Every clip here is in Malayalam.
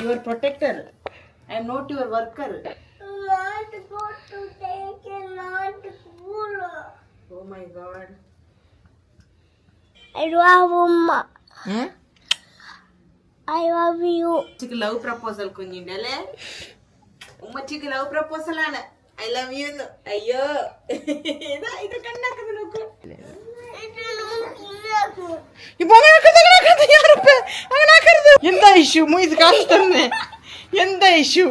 Your protector I am not your worker Not go to take a not school. Oh my god I love Mama. I love you. ഉമ്മച്ചിക്ക് ലവ് പ്രപ്പോസൽ കുഞ്ഞിന്റെ അല്ലേ? ഉമ്മച്ചിക്ക് ലവ് പ്രപ്പോസൽ ആണ്. ഐ ലവ് യു അയ്യോ. ഇതാ ഇത് കണ്ടാക്കുന്നു നോക്കൂ. ഇപ്പൊ അങ്ങനെ ആക്കരുത്, അങ്ങനെ ആക്കരുത്, ഞാനിപ്പോ അങ്ങനെ ആക്കരുത്. എന്താ ഇഷ്യൂ? ഇത് കാണിത്തന്നെ എന്താ ഇഷ്യൂ?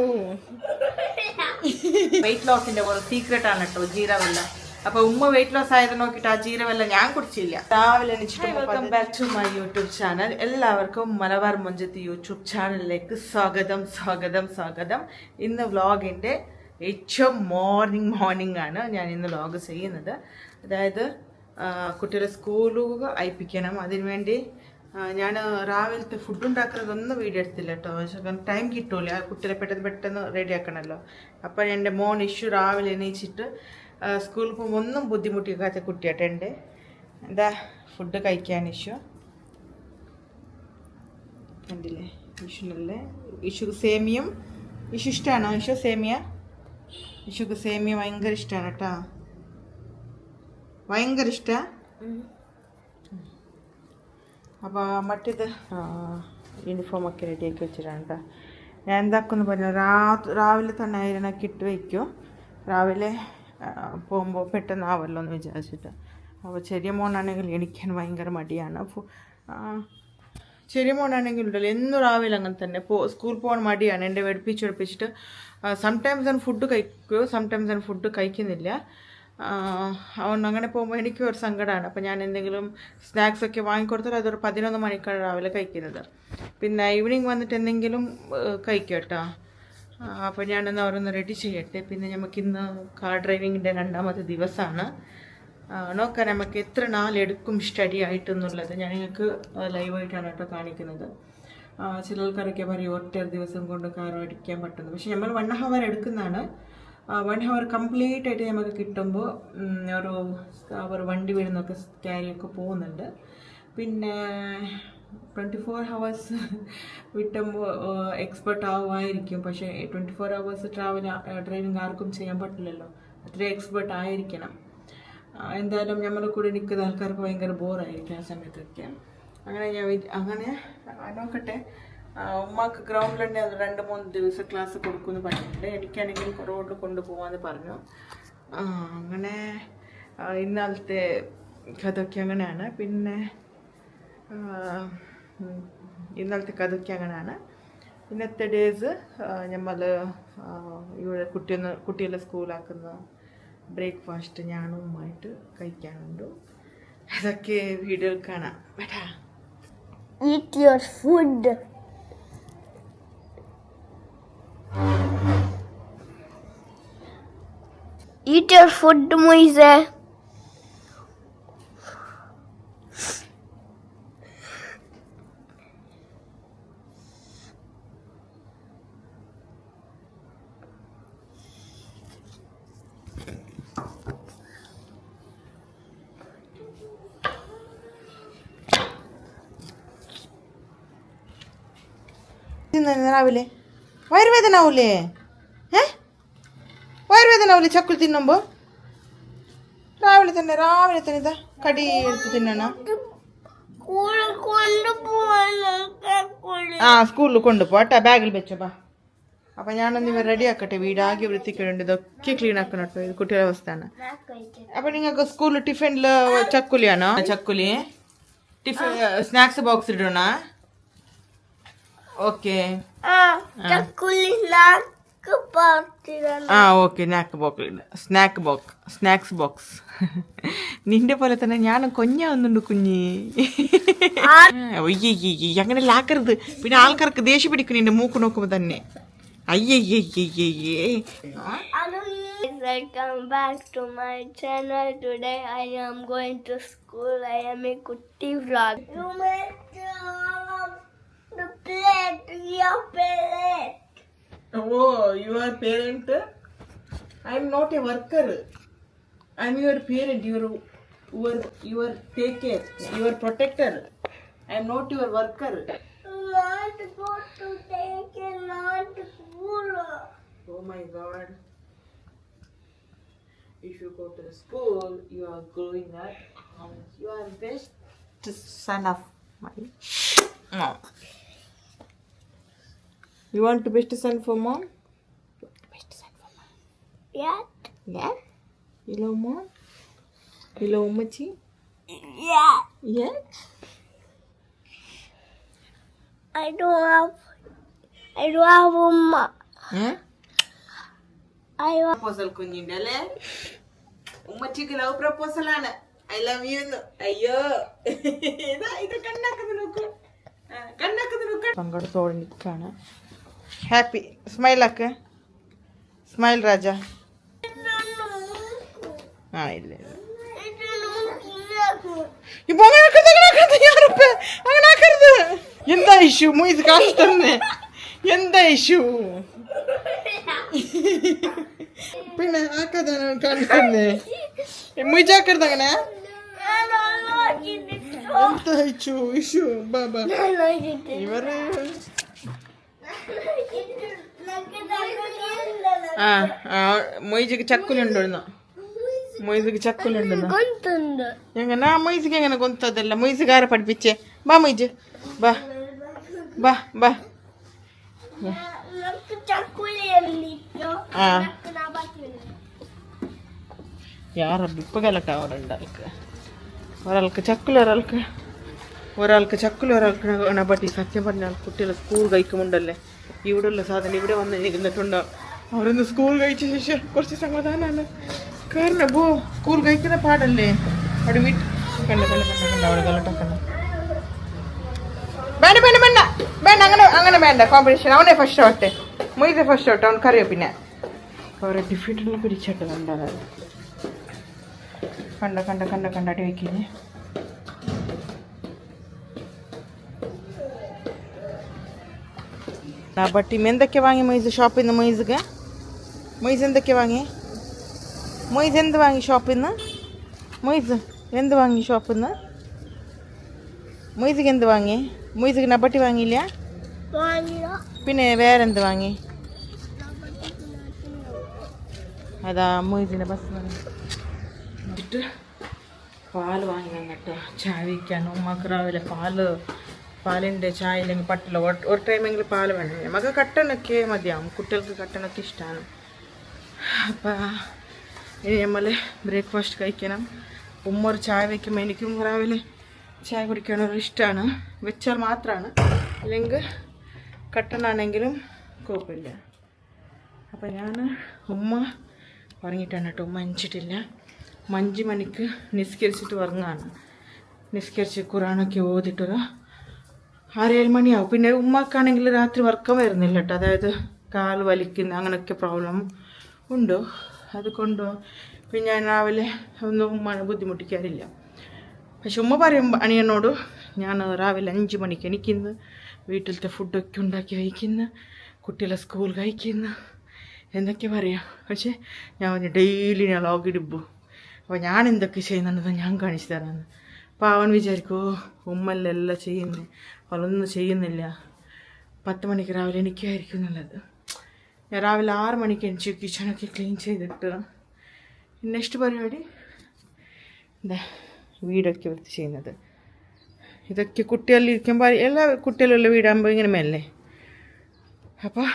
വെയിറ്റ് ലോസിന്റെ ഒരു സീക്രട്ട് ആണ് കേട്ടോ ജീരവെല്ലാം. അപ്പൊ ഉമ്മ വെയിറ്റ് ലോസ് ആയത് നോക്കിട്ട് ആ ജീരവെല്ലാം ഞാൻ കുടിച്ചില്ല. രാവിലെ welcome back to my YouTube channel എല്ലാവർക്കും മലബാർ മൊഞ്ചത്ത് യൂട്യൂബ് ചാനലിലേക്ക് സ്വാഗതം സ്വാഗതം സ്വാഗതം. ഇന്ന് വ്ലോഗിന്റെ ഏറ്റവും മോർണിംഗ് മോർണിംഗ് ആണ് ഞാൻ ഇന്ന് വ്ളോഗ് ചെയ്യുന്നത്. അതായത് കുട്ടികളെ സ്കൂളുകൾ അയപ്പിക്കണം. അതിനുവേണ്ടി ഞാൻ രാവിലത്തെ ഫുഡ് ഉണ്ടാക്കുന്നതൊന്നും വീഡിയോ എടുത്തില്ല കേട്ടോ ടൈം കിട്ടൂല. കുട്ടികളെ പെട്ടെന്ന് പെട്ടെന്ന് റെഡി ആക്കണമല്ലോ അപ്പോൾ എന്റെ മോൻ ഇഷ്യൂ രാവിലെ എണീച്ചിട്ട് സ്കൂളിൽ പോകുമ്പോൾ ഒന്നും ബുദ്ധിമുട്ടിക്കാത്ത കുട്ടിയാട്ടെ എന്റെ എന്താ ഫുഡ് കഴിക്കാൻ ഇഷ്യൂ? കണ്ടില്ലേ? ഇഷുനല്ലേ ഇഷു സേമിയും ഇഷു ഇഷ്ടമാണോ ഇഷു സേമിയ? ഇഷുക്ക് സേമിയ ഭയങ്കര ഇഷ്ടമാണ് കേട്ടോ ഭയങ്കര ഇഷ്ടമാണ് അപ്പോൾ മറ്റേത്? യൂണിഫോമൊക്കെ റെഡിയാക്കി വെച്ചിട്ടാണ് കേട്ടോ ഞാൻ എന്താക്കുമെന്ന് പറഞ്ഞാൽ രാ രാവിലെ തന്നെ അയരണൊക്കെ ഇട്ട് വയ്ക്കും രാവിലെ പോകുമ്പോൾ പെട്ടെന്ന് ആവല്ലോ എന്ന് വിചാരിച്ചിട്ട്. അപ്പോൾ ചെറിയ മോണാണെങ്കിൽ എണിക്കാൻ ഭയങ്കര മടിയാണ്. അപ്പോൾ ചെറിയ മോണാണെങ്കിൽ ഉണ്ടല്ലോ എന്നും രാവിലെ അങ്ങനെ തന്നെ. പോ സ്കൂൾ പോകാൻ മടിയാണ്. എന്റെ വെടിപ്പിച്ച് വെടിപ്പിച്ചിട്ട് സംടൈംസ് ഞാൻ ഫുഡ് കഴിക്കും സംടൈംസ് ഞാൻ ഫുഡ് കഴിക്കുന്നില്ല. അതുകൊണ്ട് അങ്ങനെ പോകുമ്പോൾ എനിക്കും ഒരു സങ്കടമാണ് അപ്പോൾ ഞാൻ എന്തെങ്കിലും സ്നാക്സ് ഒക്കെ വാങ്ങിക്കൊടുത്താൽ അതൊരു പതിനൊന്ന് മണിക്കാണ് രാവിലെ കഴിക്കുന്നത്. പിന്നെ ഈവനിങ് വന്നിട്ട് എന്തെങ്കിലും കഴിക്കും കേട്ടോ. അപ്പോൾ ഞാനൊന്ന് അവരൊന്ന് റെഡി ചെയ്യട്ടെ. പിന്നെ നമുക്കിന്ന് കാർ ഡ്രൈവിങ്ങിന്റെ രണ്ടാമത്തെ ദിവസമാണ് നോക്കാൻ നമുക്ക് എത്ര നാളെടുക്കും സ്റ്റഡി ആയിട്ടെന്നുള്ളത്. ഞാൻ നിങ്ങൾക്ക് ലൈവായിട്ടാണ് കേട്ടോ കാണിക്കുന്നത്. ചില ആൾക്കാരൊക്കെ പറയും ഒറ്റ ദിവസം കൊണ്ട് കാർ ഓടിക്കാൻ പറ്റുന്നു പക്ഷേ നമ്മൾ വൺ ഹവർ എടുക്കുന്നതാണ്. വൺ ഹവർ കംപ്ലീറ്റ് ആയിട്ട് നമുക്ക് കിട്ടുമ്പോൾ ഒരു ഒരു വണ്ടി വീടുന്നൊക്കെ ക്യാരിയൊക്കെ പോകുന്നുണ്ട്. പിന്നെ ട്വന്റി ഫോർ ഹവേഴ്സ് വിട്ടുമ്പോൾ എക്സ്പെർട്ട് ആവുമായിരിക്കും. പക്ഷേ twenty four hours travel driving ആർക്കും ചെയ്യാൻ പറ്റില്ലല്ലോ. അത്രയും എക്സ്പെർട്ട് ആയിരിക്കണം. എന്തായാലും നമ്മളെ കൂടെ നിൽക്കുന്ന ആൾക്കാർക്ക് ഭയങ്കര ബോറായിരിക്കും ആ സമയത്തൊക്കെ. അങ്ങനെ ഞാൻ അങ്ങനെ നോക്കട്ടെ. ഉമ്മാക്ക് ഗ്രൗണ്ടിൽ തന്നെ അത് രണ്ട് മൂന്ന് ദിവസം ക്ലാസ് കൊടുക്കുമെന്ന് പറഞ്ഞിട്ടുണ്ട്. എനിക്കാണെങ്കിൽ റോഡിൽ കൊണ്ടുപോകാമെന്ന് പറഞ്ഞു. അങ്ങനെ ഇന്നലത്തെ കഥയൊക്കെ അങ്ങനെയാണ്. പിന്നെ ഇന്നലത്തെ കഥയൊക്കെ അങ്ങനെയാണ്. ഇന്നത്തെ ഡേയ്സ് നമ്മൾ ഇവിടെ കുട്ടിയൊന്ന് കുട്ടികളെ സ്കൂളാക്കുന്ന ബ്രേക്ക്ഫാസ്റ്റ് ഞാനും ഉമ്മായിട്ട് കഴിക്കാനുണ്ട്. അതൊക്കെ വീഡിയോ കാണാം. ബേട്ടാ Eat your food. Eat your food, Moise. ഇന്ന് രാവിലെ വയറുവേദന ആവൂലേ ഏ ആവൂലേ ചക്കുൽ തിന്നുമ്പോ? രാവിലെ തന്നെ രാവിലെ തന്നെ ഇതാ കടി എടുത്ത് തിന്നണ. ആ സ്കൂളിൽ കൊണ്ടുപോട്ടെ ബാഗിൽ വെച്ചപ്പാ അപ്പൊ ഞാനൊന്ന് ഇവ റെഡി ആക്കട്ടെ വീടാകെ വൃത്തിക്കേടുണ്ട് ഇതൊക്കെ ക്ലീൻ ആക്കണം കേട്ടോ ഇത് കുട്ടികളുടെ അവസ്ഥയാണ്. അപ്പൊ നിങ്ങൾക്ക് സ്കൂളിൽ ടിഫിനിൽ ചക്കുലിയാണോ? ചക്കുലി. ടിഫിൻ സ്നാക്സ് ബോക്സ് ഇടണ? ഓക്കെ. ആ okay snack box snack box snacks box നിന്റെ പോലെ തന്നെ ഞാനും കൊഞ്ഞാവുന്നുണ്ട് കുഞ്ഞി ഒയ്യയ്യേ അങ്ങനെ ലാക്കരുത് പിന്നെ ആൾക്കാർക്ക് ദേഷ്യം പിടിക്കും നിന്റെ മൂക്ക് നോക്കുമ്പോ തന്നെ അയ്യയ്യേ Welcome back to my channel. Today I am going to school. I am a kutti vlog. You the plate. Your plate. Oh, you are parent? I am not a worker. I am your parent, your, your, your take care, your protector. I am not your worker. Not go to take care, not school. Oh my God. If you go to school, you are growing up you are best son of my mom. You want to best son for mom? Best son for mom. Yeah. Yeah? You love mom? You love Umachi? Yeah. Yeah? I don't have. I don't have mom. Huh? I want. കുഞ്ഞിന്റെ അല്ലേ ഉമ്മച്ചിക്ക് ലവ് പ്രപ്പോസൽ ആണ് ഐ ലവ് യു അയ്യോ ഇതാ ഇത് Kanna നോക്കൂ കണ്ണാക്കുന്ന നോക്കൂ nikka നിൽക്കാണ് ഹാപ്പി സ്മൈലാക്ക് സ്മൈൽ രാജ ആ ഇല്ല ഇപ്പൊ അങ്ങനെ ആക്കരുത്, അങ്ങനെ ആക്കരുത്. എന്താ ഇഷ്യൂ? മൊയ്ത് കാശ് തന്നെ. എന്താ ഇഷ്യൂ? പിന്നെ ആക്കാതെ കാണിക്കുന്നേ മൊയ്ജ് ആക്കരുത് അങ്ങനെ. എന്താ ഇഷ്യൂ? ഇഷ്യൂ. ബാബാ ഇവർ മൊയ്സിക്ക് ചക്കുലുണ്ടെന്ന്. മൊയ്സിക്ക് ചക്കുലുണ്ടെന്ന്. എങ്ങനെ ആ മൊയ്സിക്ക് എങ്ങനെ കൊന്തതല്ല മൊയ്സിക്ക് ആരെ പഠിപ്പിച്ചേ? ബാ മൊയ്ജ് ബാ ബാ ബാ ആ. യാ ഇപ്പൊ കലക്ക ഒരാൾക്ക് ഒരാൾക്ക് ചക്കുല ഒരാൾക്ക് ഒരാൾക്ക് ചക്കുല ഒരാൾക്ക് ഉണപട്ടി സത്യം പറഞ്ഞാൽ കുട്ടികൾ സ്കൂൾ കഴിക്കുമുണ്ടല്ലേ? ഇവിടെയുള്ള സാധനം ഇവിടെ വന്ന് ഇരുന്നിട്ടുണ്ടാവും അവരൊന്ന് സ്കൂൾ കഴിച്ച ശേഷം കുറച്ച് സമാധാനമാണ് കാരണം പോ സ്കൂൾ കഴിക്കുന്ന പാടല്ലേ? അവിടെ വീട്ടിൽ കണ്ട കണ്ട കണ്ട കണ്ട അവിടെ കലട്ടക്കണ്ട വേണ്ട വേണ്ട വേണ്ട. വേണ്ട അങ്ങനെ അങ്ങനെ വേണ്ട. കോമ്പറ്റീഷൻ അവനെ ഫസ്റ്റ് ആവട്ടെ മൊയ്തെ ഫസ്റ്റ് ഔട്ട് അവനക്കറിയോ പിന്നെ? അവരെ ഡിഫീറ്റുള്ള പിടിച്ചിട്ട് കണ്ടത് കണ്ട കണ്ട കണ്ട കണ്ടാട്ടി റബ്ബർ ടീം എന്തൊക്കെ വാങ്ങി മൊയ്സ്? ഷോപ്പിൽ നിന്ന് മൊയ്സുക്ക് മൊയ്സ് എന്തൊക്കെ വാങ്ങി? മൊയ്സ് എന്ത് വാങ്ങി ഷോപ്പിൽ നിന്ന്? മൊയ്സ് എന്ത് വാങ്ങി ഷോപ്പിൽ നിന്ന്? മൊയ്സുക്ക് എന്ത് വാങ്ങി? മൊയ്സുക്ക് നബട്ടി വാങ്ങിയില്ല? പിന്നെ വേറെ എന്ത് വാങ്ങി? അതാ മൊയ്സിന്റെ ബസ് വാങ്ങി. എന്നിട്ട് പാൽ വാങ്ങണം കേട്ടോ ചായ വയ്ക്കാൻ ഉമ്മക്ക് രാവിലെ പാൽ പാലിന്റെ ചായ ഇല്ലെങ്കിൽ പറ്റില്ല ഒരു- ടൈമെങ്കിലും പാൽ വേണം. നമുക്ക് കട്ടനൊക്കെ മതിയാവും. കുട്ടികൾക്ക് കട്ടനൊക്കെ ഇഷ്ടമാണ് അപ്പം ഇനി നമ്മൾ ബ്രേക്ക്ഫാസ്റ്റ് കഴിക്കണം. ഉമ്മ ഒരു ചായ വയ്ക്കുമ്പോൾ എനിക്കും രാവിലെ ചായ കുടിക്കാൻ ഒരു ഇഷ്ടമാണ് വെച്ചാൽ മാത്രമാണ് അല്ലെങ്കിൽ കട്ടനാണെങ്കിലും കുഴപ്പമില്ല. അപ്പം ഞാൻ ഉമ്മ ഉറങ്ങിയിട്ടാണ് കേട്ടോ ഉമ്മ അഞ്ചിട്ടില്ല. അഞ്ച് മണിക്ക് നിസ്കരിച്ചിട്ട് ഉറങ്ങാണ്. നിസ്കരിച്ച് ഖുറാനൊക്കെ ഓതിട്ടൊരു ആറേഴ് മണിയാവും. പിന്നെ ഉമ്മക്കാണെങ്കിൽ രാത്രി വർക്കം വരുന്നില്ല കേട്ടോ അതായത് കാൽ വലിക്കുന്ന അങ്ങനെയൊക്കെ പ്രോബ്ലം ഉണ്ട്? അതുകൊണ്ട്? പിന്നെ ഞാൻ രാവിലെ ഒന്നും ഉമ്മ ബുദ്ധിമുട്ടിക്കാറില്ല. പക്ഷെ ഉമ്മ പറയും അണിയനോട് ഞാൻ രാവിലെ അഞ്ച് മണിക്ക് എനിക്കിന്ന് വീട്ടിലത്തെ ഫുഡൊക്കെ ഉണ്ടാക്കി കഴിക്കുന്ന. കുട്ടികളെ സ്കൂൾ കഴിക്കുന്ന. എന്നൊക്കെ പറയാം. പക്ഷേ ഞാൻ ഡെയിലി ഞാൻ ലോഗിടുമ്പോൾ അപ്പോൾ ഞാൻ എന്തൊക്കെ ചെയ്യുന്നുണ്ടെന്ന് ഞാൻ കാണിച്ചു തരാമെന്ന് അപ്പോൾ അവൻ ഉമ്മല്ലല്ല ചെയ്യുന്നത് അവളൊന്നും ചെയ്യുന്നില്ല. പത്ത് മണിക്ക് രാവിലെ എനിക്കായിരിക്കും നല്ലത് ഞാൻ രാവിലെ ആറ് മണിക്ക് എനിക്ക് കിച്ചണൊക്കെ ക്ലീൻ ചെയ്തിട്ട് നെക്സ്റ്റ് പരിപാടി? എന്താ വീടൊക്കെ വൃത്തി ചെയ്യുന്നത്. ഇതൊക്കെ കുട്ടികളിലിരിക്കുമ്പോൾ എല്ലാ കുട്ടികളുള്ള വീടാകുമ്പോൾ ഇങ്ങനെ മെല്ലെ അപ്പോൾ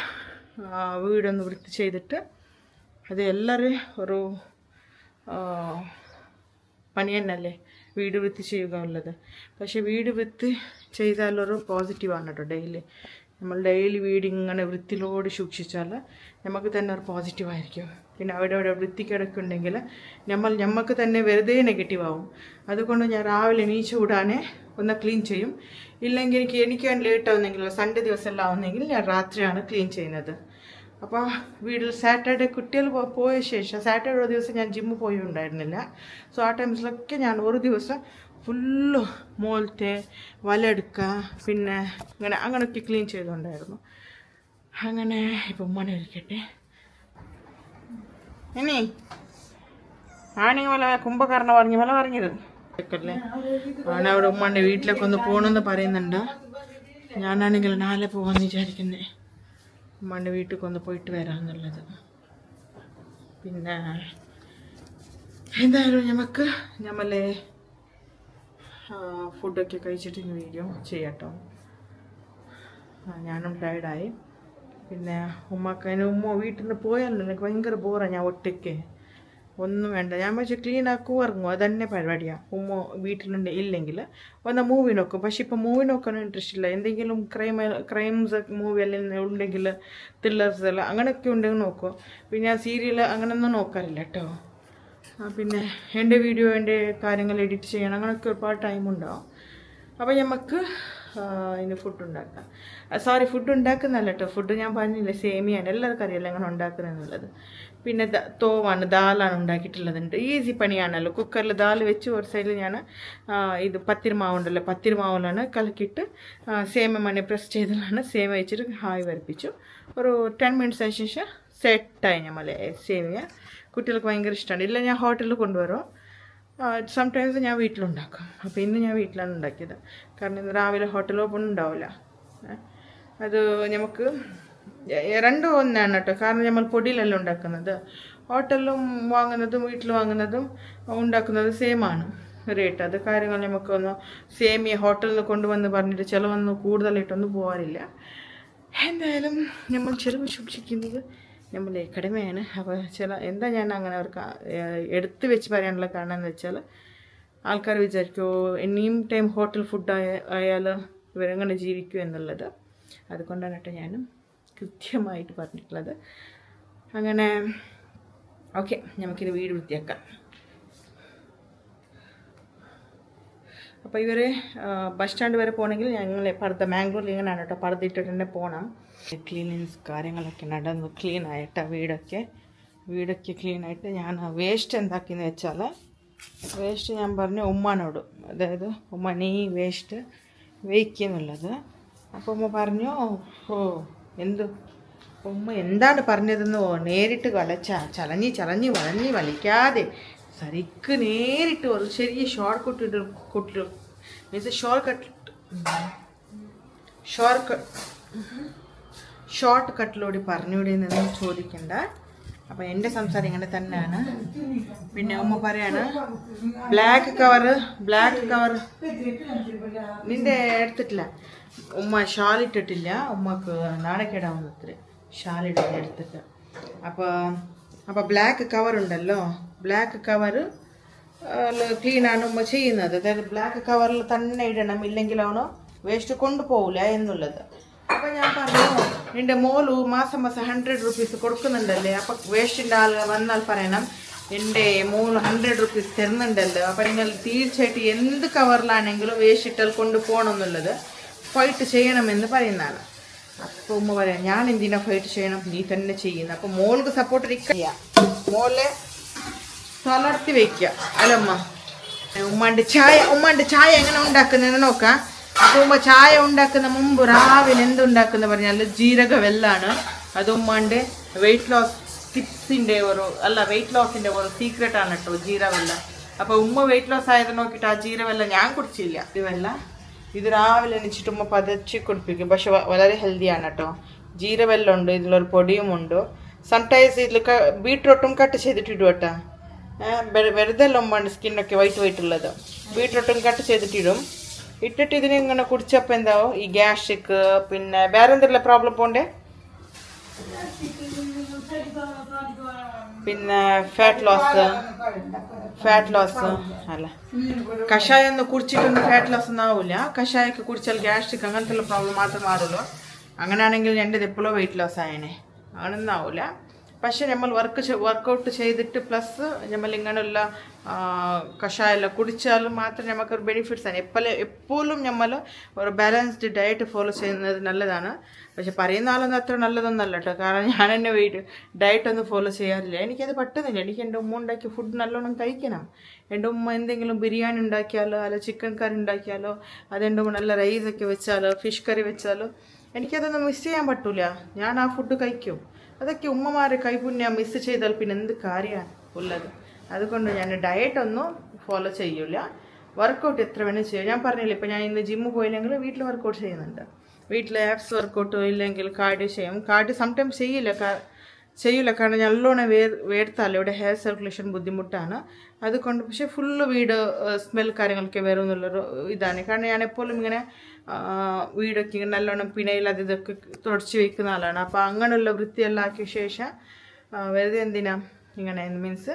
ആ വീടൊന്ന് വൃത്തി ചെയ്തിട്ട് അത് എല്ലാവരും ഒരു പണി തന്നെയല്ലേ? വീട് വിത്ത് ചെയ്യുക ഉള്ളത് പക്ഷേ വീട് വിത്ത് ചെയ്താലൊരു പോസിറ്റീവാണ് കേട്ടോ ഡെയിലി. നമ്മൾ ഡെയിലി വീട് ഇങ്ങനെ വൃത്തിയിലോട് സൂക്ഷിച്ചാൽ നമുക്ക് തന്നെ ഒരു പോസിറ്റീവായിരിക്കും. പിന്നെ അവിടെ അവിടെ വൃത്തി ഉണ്ടെങ്കിൽ നമ്മൾ നമുക്ക് തന്നെ വെറുതെ നെഗറ്റീവാകും അതുകൊണ്ട് ഞാൻ രാവിലെ എണീച്ച് വിടാനേ ഒന്ന് ക്ലീൻ ചെയ്യും. ഇല്ലെങ്കിൽ എനിക്ക് എനിക്ക് ലേറ്റ് ആവുന്നെങ്കിൽ സൺഡേ ദിവസം എല്ലാം ആവുന്നെങ്കിൽ ഞാൻ രാത്രിയാണ് ക്ലീൻ ചെയ്യുന്നത്. അപ്പോൾ വീട്ടിൽ സാറ്റർഡേ കുട്ടികൾ പോയ ശേഷം സാറ്റർഡേ ഒരു ദിവസം ഞാൻ ജിമ്മിൽ പോയി ഉണ്ടായിരുന്നില്ല സോ ആ ടൈംസിലൊക്കെ ഞാൻ ഒരു ദിവസം ഫുള്ള് മോളത്തെ വലെടുക്കുക പിന്നെ അങ്ങനെ അങ്ങനെയൊക്കെ ക്ലീൻ ചെയ്തുകൊണ്ടായിരുന്നു അങ്ങനെ ഇപ്പം ഉമ്മനെ ഇരിക്കട്ടെ ഇനി ആണെങ്കിൽ മല കുംഭകർണ പറഞ്ഞു മല പറഞ്ഞത്. കേൾക്കല്ലേ അവനവിടെ അവിടെ വീട്ടിലൊക്കെ ഒന്ന് പോകണമെന്ന് പറയുന്നുണ്ട്. ഞാനാണെങ്കിൽ നാളെ പോകാമെന്ന് വിചാരിക്കുന്നേ. ഉമ്മാന്റെ വീട്ടിൽ ഒന്ന് പോയിട്ട് വരാമെന്നുള്ളത്. പിന്നെ എന്തായാലും നമുക്ക് നമ്മളെ ഫുഡൊക്കെ കഴിച്ചിട്ട് ഇനി വീഡിയോ ചെയ്യട്ടോ. ഞാനും ടയർഡായി പിന്നെ ഉമ്മക്ക് ഉമ്മ വീട്ടിൽ നിന്ന് പോയാലോ? എനിക്ക് ഭയങ്കര ബോറാണ് ഞാൻ ഒറ്റയ്ക്ക്. ഒന്നും വേണ്ട. ഞാൻ പക്ഷേ ക്ലീൻ ആക്കും ഇറങ്ങും. അത് തന്നെ പരിപാടിയാണ് ഉമ്മ വീട്ടിലുണ്ട് ഇല്ലെങ്കിൽ വന്ന മൂവി നോക്കും. പക്ഷെ ഇപ്പം മൂവി നോക്കാനും ഇൻട്രസ്റ്റ് ഇല്ല. എന്തെങ്കിലും ക്രൈം ക്രൈംസ് മൂവി അല്ലെങ്കിൽ ഉണ്ടെങ്കിൽ ത്രില്ലേഴ്സ് എല്ലാം അങ്ങനെയൊക്കെ ഉണ്ടെങ്കിൽ നോക്കും. പിന്നെ ആ സീരിയൽ അങ്ങനെയൊന്നും നോക്കാറില്ല കേട്ടോ. പിന്നെ എന്റെ വീഡിയോ എന്റെ കാര്യങ്ങൾ എഡിറ്റ് ചെയ്യണം. അങ്ങനെയൊക്കെ ഒരുപാട് ടൈമുണ്ടാവും അപ്പോൾ നമുക്ക് ഇനി ഫുഡ് ഉണ്ടാക്കാം. സോറി ഫുഡ് ഉണ്ടാക്കുന്നല്ല കേട്ടോ ഫുഡ് ഞാൻ പറഞ്ഞില്ല സേമിയാണ്. എല്ലാവർക്കും അറിയില്ല എങ്ങനെ ഉണ്ടാക്കുന്നതെന്നുള്ളത്. പിന്നെ തോവാണ് ദാലാണ് ഉണ്ടാക്കിയിട്ടുള്ളതുണ്ട്. ഈസി പണിയാണല്ലോ. കുക്കറിൽ ദാൽ വെച്ച് ഒരു സൈഡിൽ ഞാൻ ഇത് പത്തിരിമാവുണ്ടല്ലോ പത്തിരിമാവിലാണ് കലക്കിയിട്ട് സേമ മണി പ്രസ് ചെയ്തതാണ്. സേമ വെച്ചിട്ട് ഹായ് വരപ്പിച്ചു. ഒരു ടെൻ മിനിറ്റ്സ് ആയ ശേഷം സെറ്റായി നമ്മളെ സേമിയ. കുട്ടികൾക്ക് ഭയങ്കര ഇഷ്ടമാണ് ഇല്ല ഞാൻ ഹോട്ടലിൽ കൊണ്ടുവരും സംടൈംസ് ഞാൻ വീട്ടിലുണ്ടാക്കും. അപ്പോൾ ഇന്ന് ഞാൻ വീട്ടിലാണ് ഉണ്ടാക്കിയത്. കാരണം ഇന്ന് രാവിലെ ഹോട്ടൽ ഓപ്പൺ ഉണ്ടാവില്ല. അത് നമുക്ക് രണ്ടും ഒന്നാണ് കേട്ടോ. കാരണം നമ്മൾ പൊടിയിലല്ല ഉണ്ടാക്കുന്നത്. ഹോട്ടലിലും വാങ്ങുന്നതും വീട്ടിൽ വാങ്ങുന്നതും ഉണ്ടാക്കുന്നത് സെയിമാണ് റേറ്റ് അത് കാര്യങ്ങൾ നമുക്കൊന്ന് സേമിയ ഹോട്ടലിൽ കൊണ്ടുവന്ന് പറഞ്ഞിട്ട് ചിലവൊന്നും കൂടുതലായിട്ടൊന്നും പോകാറില്ല എന്തായാലും നമ്മൾ ചിലവ് സൂക്ഷിക്കുന്നത് നമ്മളെ കടമയാണ്. അപ്പോൾ ചില എന്താ ഞാൻ അങ്ങനെ അവർക്ക് എടുത്തു വെച്ച് പറയാനുള്ള കാരണം എന്ന് വെച്ചാൽ ആൾക്കാർ വിചാരിക്കുമോ ഇനിയും ടൈം ഹോട്ടൽ ഫുഡ് ആയ ആയാൽ ഇവരെങ്ങനെ ജീവിക്കും എന്നുള്ളത്. അതുകൊണ്ടാണ് കേട്ടോ ഞാനും കൃത്യമായിട്ട് പറഞ്ഞിട്ടുള്ളത്. അങ്ങനെ ഓക്കെ നമുക്കിത് വീട് വൃത്തിയാക്കാം. അപ്പോൾ ഇവർ ബസ് സ്റ്റാൻഡ് വരെ പോകണമെങ്കിൽ ഞങ്ങൾ പർദ്ദ മാംഗ്ലൂരിൽ ഇങ്ങനെയാണ് കേട്ടോ പർദ്ദ തന്നെ പോകണം ക്ലീനിങ്സ് കാര്യങ്ങളൊക്കെ നടന്നു ക്ലീൻ ആയിട്ട് വീടൊക്കെ. വീടൊക്കെ ക്ലീൻ ആയിട്ട് ഞാൻ വേസ്റ്റ് എന്താക്കിയെന്ന് വെച്ചാൽ വേസ്റ്റ് ഞാൻ പറഞ്ഞു ഉമ്മാനോട് അതായത് ഉമ്മ നീ വേസ്റ്റ് വേയിക്കുന്നുള്ളത് അപ്പോൾ ഉമ്മ പറഞ്ഞു ഓ എന്ത്? ഉമ്മ എന്താണ് പറഞ്ഞതെന്ന് നേരിട്ട് കളച്ച ചലഞ്ഞി ചലഞ്ഞി വളഞ്ഞി വലിക്കാതെ സരിക്ക് നേരിട്ട് ഒരു ചെറിയ ഷോർട്ട് കട്ടിട്ട് കൊട്ടിടും means short cut short cut short കട്ടിലൂടെ പറഞ്ഞൂടെ എന്നൊന്നും ചോദിക്കണ്ട. അപ്പം എന്റെ സംസാരം ഇങ്ങനെ തന്നെയാണ്. പിന്നെ ഉമ്മ പറയാണ് ബ്ലാക്ക് കവർ ബ്ലാക്ക് കവർ നിന്റെ എടുത്തിട്ടില്ല. ഉമ്മ ഷാൾ ഇട്ടിട്ടില്ല. ഉമ്മക്ക് നാണക്കേടാവുന്നത്ര. ഷാൾ ഇടാൻ എടുത്തിട്ട്. അപ്പോൾ അപ്പോൾ ബ്ലാക്ക് കവർ ഉണ്ടല്ലോ. ബ്ലാക്ക് കവർ ക്ലീനാണ് ചെയ്യുന്നത്. അതായത് ബ്ലാക്ക് കവറിൽ തന്നെ ഇടണം. ഇല്ലെങ്കിലാണോ വേസ്റ്റ് കൊണ്ടുപോകില്ല എന്നുള്ളത്. അപ്പം ഞാൻ പറഞ്ഞു എന്റെ മോൾ മാസം മാസം ഹൺഡ്രഡ് റുപ്പീസ് കൊടുക്കുന്നുണ്ടല്ലേ? അപ്പം വേസ്റ്റിന്റെ ആൾ വന്നാൽ പറയണം എന്റെ മോൾ ഹൺഡ്രഡ് റുപ്പീസ് തരുന്നുണ്ടല്ലോ. അപ്പം നിങ്ങൾ തീർച്ചയായിട്ടും എന്ത് കവറിലാണെങ്കിലും വേസ്റ്റ് ഇട്ടാൽ കൊണ്ടുപോകണം എന്നുള്ളത് ഫൈറ്റ് ചെയ്യണമെന്ന് പറയുന്നതാണ്. അപ്പോൾ ഉമ്മ പറയാം ഞാൻ എന്തിനാ ഫൈറ്റ് ചെയ്യണം? നീ തന്നെ ചെയ്യുന്നത് അപ്പോൾ മോൾക്ക് സപ്പോർട്ട് ഇരിക്കുക മോളെ തളർത്തി വെക്കുക. അല്ലമ്മ ഉമ്മാന്റെ ചായ ഉമ്മാന്റെ ചായ എങ്ങനെ ഉണ്ടാക്കുന്നതെന്ന് നോക്കാം. അപ്പോൾ ഉമ്മ ചായ ഉണ്ടാക്കുന്ന മുമ്പ് രാവിലെ എന്തുണ്ടാക്കുന്ന പറഞ്ഞാൽ ജീരക വെല്ലാണ് അത് ഉമ്മാന്റെ വെയിറ്റ് ലോസ് ടിപ്സിന്റെ ഒരു അല്ല വെയിറ്റ് ലോസിന്റെ ഒരു സീക്രട്ട് ആണ് കേട്ടോ ജീരവെല്ല അപ്പോൾ ഉമ്മ വെയിറ്റ് ലോസ് ആയത് നോക്കിയിട്ട് ആ ജീരവെല്ല ഞാൻ കുടിച്ചില്ല. ജീരവെല്ല ഇത് രാവിലെ എണിച്ചിട്ട് ഉമ്മ പതച്ച് കുടിപ്പിക്കും. പക്ഷെ വളരെ ഹെൽത്തിയാണ് കേട്ടോ ജീരവെല്ലുണ്ട് ഇതിലൊരു പൊടിയുമുണ്ട്. സംടൈംസ് ഇതിൽ ബീട്രൂട്ടും കട്ട് ചെയ്തിട്ടിടും കേട്ടോ വെറുതെ ലൊമ്പാണ് സ്കിന്നൊക്കെ വൈറ്റ് വൈറ്റ് ഉള്ളത്. ബീട്രൂട്ടും കട്ട് ചെയ്തിട്ടിടും. ഇട്ടിട്ട് ഇതിനെ ഇങ്ങനെ കുടിച്ചപ്പോൾ എന്താവും? ഈ ഗ്യാഷിക്ക് പിന്നെ വേറെ എന്തെല്ലാം പ്രോബ്ലം പോണ്ടേ? പിന്നെ ഫാറ്റ് ലോസ് ഫാറ്റ് ലോസ് അല്ല. കഷായം ഒന്ന് കുടിച്ചിട്ടൊന്നും ഫാറ്റ് ലോസ് ഒന്നും ആവില്ല കഷായമൊക്കെ കുടിച്ചാൽ ഗ്യാസ്ട്രിക് അങ്ങനത്തെ പ്രോബ്ലം മാത്രം മാറുള്ളൂ. അങ്ങനെയാണെങ്കിൽ എന്റെ ഇത് എപ്പോഴും വെയിറ്റ് ലോസ് ആയനെ. അങ്ങനൊന്നും ആവില്ല പക്ഷെ നമ്മൾ വർക്ക് വർക്കൗട്ട് ചെയ്തിട്ട് പ്ലസ് നമ്മൾ ഇങ്ങനെയുള്ള കഷായെല്ലാം കുടിച്ചാലും മാത്രം നമുക്കൊരു ബെനിഫിറ്റ്സ് ആണ്. എപ്പോഴും എപ്പോഴും നമ്മൾ ഒരു ബാലൻസ്ഡ് ഡയറ്റ് ഫോളോ ചെയ്യുന്നത് നല്ലതാണ്. പക്ഷെ പറയുന്ന ആളൊന്നും അത്ര നല്ലതൊന്നല്ല കേട്ടോ കാരണം ഞാൻ എന്നെ വീട് ഡയറ്റ് ഒന്നും ഫോളോ ചെയ്യാറില്ല. എനിക്കത് പറ്റുന്നില്ല. എനിക്ക് എന്റെ ഉമ്മ ഉണ്ടാക്കിയ ഫുഡ് നല്ലോണം കഴിക്കണം. എന്റെ ഉമ്മ എന്തെങ്കിലും ബിരിയാണി ഉണ്ടാക്കിയാലോ അല്ല ചിക്കൻ കറി ഉണ്ടാക്കിയാലോ അതെന്റെ ഉമ്മ നല്ല റൈസൊക്കെ വെച്ചാലോ ഫിഷ് കറി വെച്ചാലോ എനിക്കതൊന്നും മിസ് ചെയ്യാൻ പറ്റൂല. ഞാൻ ആ ഫുഡ് കഴിക്കും. അതൊക്കെ ഉമ്മമാരെ കൈപുണ്യം മിസ് ചെയ്താൽ പിന്നെ എന്ത് കാര്യമാണ് ഉള്ളത്? അതുകൊണ്ട് ഞാൻ ഡയറ്റ് ഒന്നും ഫോളോ ചെയ്യില്ല വർക്കൗട്ട് എത്ര വേണേലും ചെയ്യും. ഞാൻ പറഞ്ഞില്ല ഇപ്പം ഞാൻ ഇന്ന് ജിമ്മ് പോയില്ലെങ്കിൽ വീട്ടിൽ വർക്കൗട്ട് ചെയ്യുന്നുണ്ട്. വീട്ടിൽ ആപ്സ് വർക്കൗട്ടോ ഇല്ലെങ്കിൽ കാർഡിയോ ചെയ്യും. കാർഡിയോ സംടൈം ചെയ്യില്ല. ചെയ്യില്ല കാരണം നല്ലോണം വേർ വേർത്താൽ ഇവിടെ ഹെയർ സർക്കുലേഷൻ ബുദ്ധിമുട്ടാണ്. അതുകൊണ്ട് പക്ഷേ ഫുള്ള് വീട് സ്മെൽ കാര്യങ്ങളൊക്കെ വരും എന്നുള്ളൊരു ഇതാണ്. കാരണം ഞാൻ എപ്പോഴും ഇങ്ങനെ വീടൊക്കെ ഇങ്ങനെ നല്ലോണം പിണയിൽ അത് ഇതൊക്കെ തുടച്ച് വയ്ക്കുന്ന ആളാണ്. അപ്പോൾ അങ്ങനെയുള്ള വൃത്തിയെല്ലാം ആക്കിയ ശേഷം വെറുതെ എന്തിനാ ഇങ്ങനെ മീൻസ്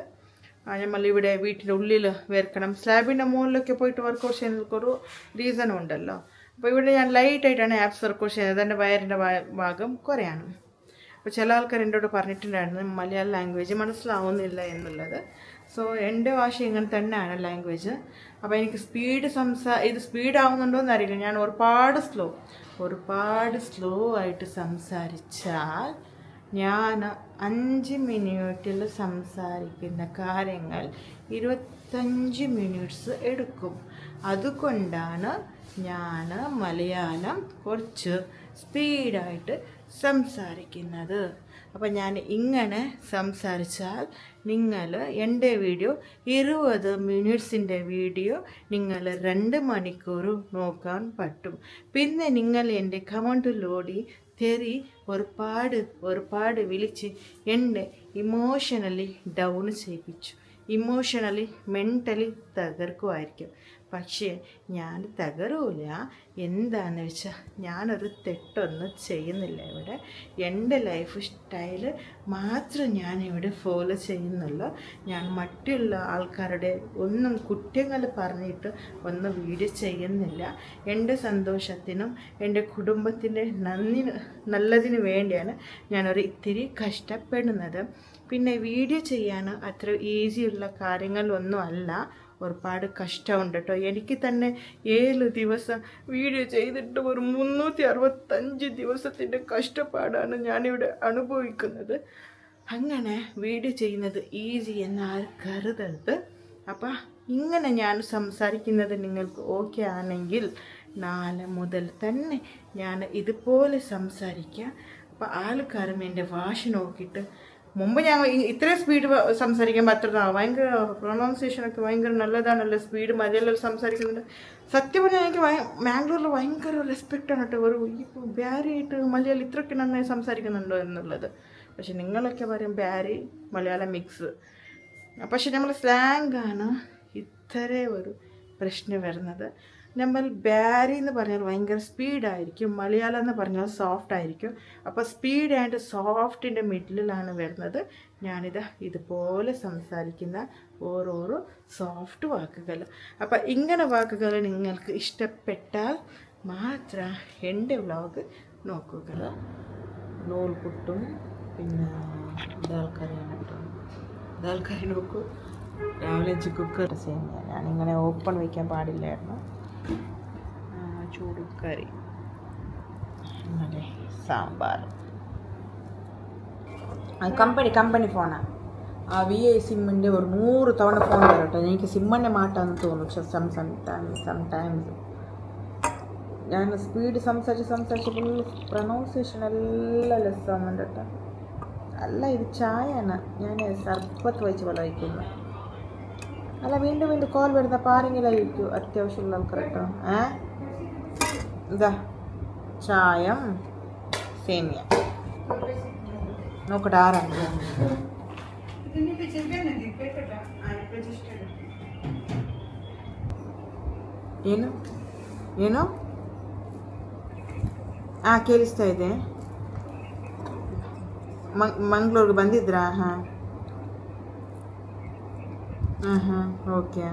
നമ്മളിവിടെ വീട്ടിന്റെ ഉള്ളിൽ വേർക്കണം. സ്ലാബിന്റെ മുകളിലൊക്കെ പോയിട്ട് വർക്കൗട്ട് ചെയ്യുന്നതൊക്കെ റീസൺ ഉണ്ടല്ലോ. അപ്പോൾ ഇവിടെ ഞാൻ ലൈറ്റായിട്ടാണ് ആപ്സ് വർക്കൗട്ട് ചെയ്യുന്നത്. എന്റെ വയറിന്റെ ഭാഗം കുറയാണ്. അപ്പോൾ ചില ആൾക്കാർ എന്നോട് പറഞ്ഞിട്ടുണ്ടായിരുന്നു മലയാളം ലാംഗ്വേജ് മനസ്സിലാവുന്നില്ല എന്നുള്ളത്. സോ എന്റെ ഭാഷ ഇങ്ങനെ തന്നെയാണ് ലാംഗ്വേജ് അപ്പോൾ എനിക്ക് സ്പീഡ് സംസാ ഇത് സ്പീഡ് ആവുന്നുണ്ടോ എന്നറിയില്ല. ഞാൻ ഒരുപാട് സ്ലോ ഒരുപാട് സ്ലോ ആയിട്ട് സംസാരിച്ചാൽ ഞാൻ അഞ്ച് മിനിറ്റിൽ സംസാരിക്കുന്ന കാര്യങ്ങൾ ഇരുപത്തഞ്ച് മിനിറ്റ്സ് എടുക്കും. അതുകൊണ്ടാണ് ഞാൻ മലയാളം കുറച്ച് സ്പീഡായിട്ട് സംസാരിക്കുന്നത്. അപ്പം ഞാൻ ഇങ്ങനെ സംസാരിച്ചാൽ നിങ്ങൾ എന്റെ വീഡിയോ ഇരുപത് മിനിറ്റ്സിന്റെ വീഡിയോ നിങ്ങൾ രണ്ട് മണിക്കൂർ നോക്കാൻ പറ്റും. പിന്നെ നിങ്ങൾ എന്റെ കമന്റിലൂടെ തെറി ഒരുപാട് ഒരുപാട് വിളിച്ച് എന്നെ ഇമോഷണലി ഡൗൺ ചെയ്യിപ്പിച്ചു. ഇമോഷണലി മെന്റലി തകർക്കുമായിരിക്കും. പക്ഷേ ഞാൻ തകരൂല. എന്താണെന്ന് വെച്ചാൽ ഞാനൊരു തെറ്റൊന്നും ചെയ്യുന്നില്ല ഇവിടെ. എന്റെ ലൈഫ് സ്റ്റൈൽ മാത്രം ഞാൻ ഇവിടെ ഫോളോ ചെയ്യുന്നുള്ളൂ. ഞാൻ മറ്റുള്ള ആൾക്കാരുടെ ഒന്നും കുറ്റങ്ങൾ പറഞ്ഞിട്ട് ഒന്നും വീഡിയോ ചെയ്യുന്നില്ല. എന്റെ സന്തോഷത്തിനും എന്റെ കുടുംബത്തിന്റെ നന്ദിന് നല്ലതിന് വേണ്ടിയാണ് ഞാനൊരു ഇത്തിരി കഷ്ടപ്പെടുന്നത്. പിന്നെ വീഡിയോ ചെയ്യാൻ അത്ര ഈസിയുള്ള കാര്യങ്ങളൊന്നും അല്ല. ഒരുപാട് കഷ്ടമുണ്ട് കേട്ടോ. എനിക്ക് തന്നെ ഏഴ് ദിവസം വീഡിയോ ചെയ്തിട്ട് ഒരു മുന്നൂറ്റി അറുപത്തഞ്ച് ദിവസത്തിന്റെ കഷ്ടപ്പാടാണ് ഞാനിവിടെ അനുഭവിക്കുന്നത്. അങ്ങനെ വീഡിയോ ചെയ്യുന്നത് ഈസി എന്ന് ആരും കരുതരുത്. അപ്പം ഇങ്ങനെ ഞാൻ സംസാരിക്കുന്നത് നിങ്ങൾക്ക് ഓക്കെ ആണെങ്കിൽ നാളെ മുതൽ തന്നെ ഞാൻ ഇതുപോലെ സംസാരിക്കുക അപ്പോൾ ആൾക്കാരും എന്റെ വാശി നോക്കിയിട്ട് മുമ്പ് ഞങ്ങൾ ഇത്രയും സ്പീഡ് സംസാരിക്കാൻ പറ്റുന്നതാണ് ഭയങ്കര പ്രൊണൗൺസിയേഷൻ ഒക്കെ ഭയങ്കര നല്ലതാണല്ലോ സ്പീഡ് മലയാളം സംസാരിക്കുന്നുണ്ട്. സത്യം പറഞ്ഞാൽ എനിക്ക് മാംഗ്ലൂരിൽ ഭയങ്കര റെസ്പെക്റ്റ് ആണ് കേട്ടോ. ഒരു ബാരിയായിട്ട് മലയാളം ഇത്രയ്ക്ക് നന്നായി സംസാരിക്കുന്നുണ്ടോ എന്നുള്ളത്. പക്ഷെ നിങ്ങളൊക്കെ പറയും ബാരി മലയാളം മിക്സ് പക്ഷെ നമ്മൾ സ്ലാങ് ആണ് ഇത്ര ഒരു പ്രശ്നം വരുന്നത്. നമ്മൾ ബാരി എന്ന് പറഞ്ഞാൽ ഭയങ്കര സ്പീഡായിരിക്കും മലയാളം എന്ന് പറഞ്ഞാൽ സോഫ്റ്റ് ആയിരിക്കും അപ്പോൾ സ്പീഡ് ആൻഡ് സോഫ്റ്റിന്റെ മിഡിലാണ് വരുന്നത്. ഞാനിത് ഇതുപോലെ സംസാരിക്കുന്ന ഓരോരോ സോഫ്റ്റ് വാക്കുകൾ. അപ്പോൾ ഇങ്ങനെ വാക്കുകൾ നിങ്ങൾക്ക് ഇഷ്ടപ്പെട്ടാൽ മാത്രം എന്റെ വ്ലോഗ് നോക്കുക. നൂൽപുട്ടും പിന്നെ ദാൽക്കറിയാണ് കേട്ടോ ദാൽക്കറി നോക്കൂ. രാവിലെ വെച്ച് കുക്കർ ഞാനിങ്ങനെ ഓപ്പൺ വയ്ക്കാൻ പാടില്ലായിരുന്നു. ആ, ചൂടുകറി സാമ്പാർ. കമ്പനി കമ്പനി ഫോണാണ് ആ വി ഐ സിമ്മിന്റെ ഒരു നൂറ് തവണ ഫോൺ തരട്ടെ എനിക്ക് സിമ്മന്നെ മാറ്റാന്ന് തോന്നും സം സം ടൈംസ് ഞാൻ സ്പീഡ് സംസാരിച്ച് സംസാരിച്ച് ഫുൾ പ്രൊനൗൺസിയേഷൻ എല്ലാം ലെസ്സാവുന്നുണ്ട് കേട്ടോ. അല്ല ഇത് ചായയാണ്. ഞാൻ സർപ്പത്ത് വെച്ച് പോലെ വയ്ക്കുന്നു അല്ല വീണ്ടും വീണ്ടും കോൾ വരുന്ന പാരെങ്കിലും അയക്കൂ ആയിരിക്കും. അത്യാവശ്യമുള്ള ആൾക്കാർ കേട്ടോ. ഏ? ఛాయం సేమియా ఒకటి ఆరా ಏನು? ಏನು? ಹಾಂ ಕೇಳಿಸ್ತಾ ಇದೆ. ಮಂಗ್, ಮಂಗ್ಳೂರ್ಗೆ ಬಂದಿದ್ರಾ? ಹಾಂ. ಹಾಂ ಹಾಂ, ಓಕೆ.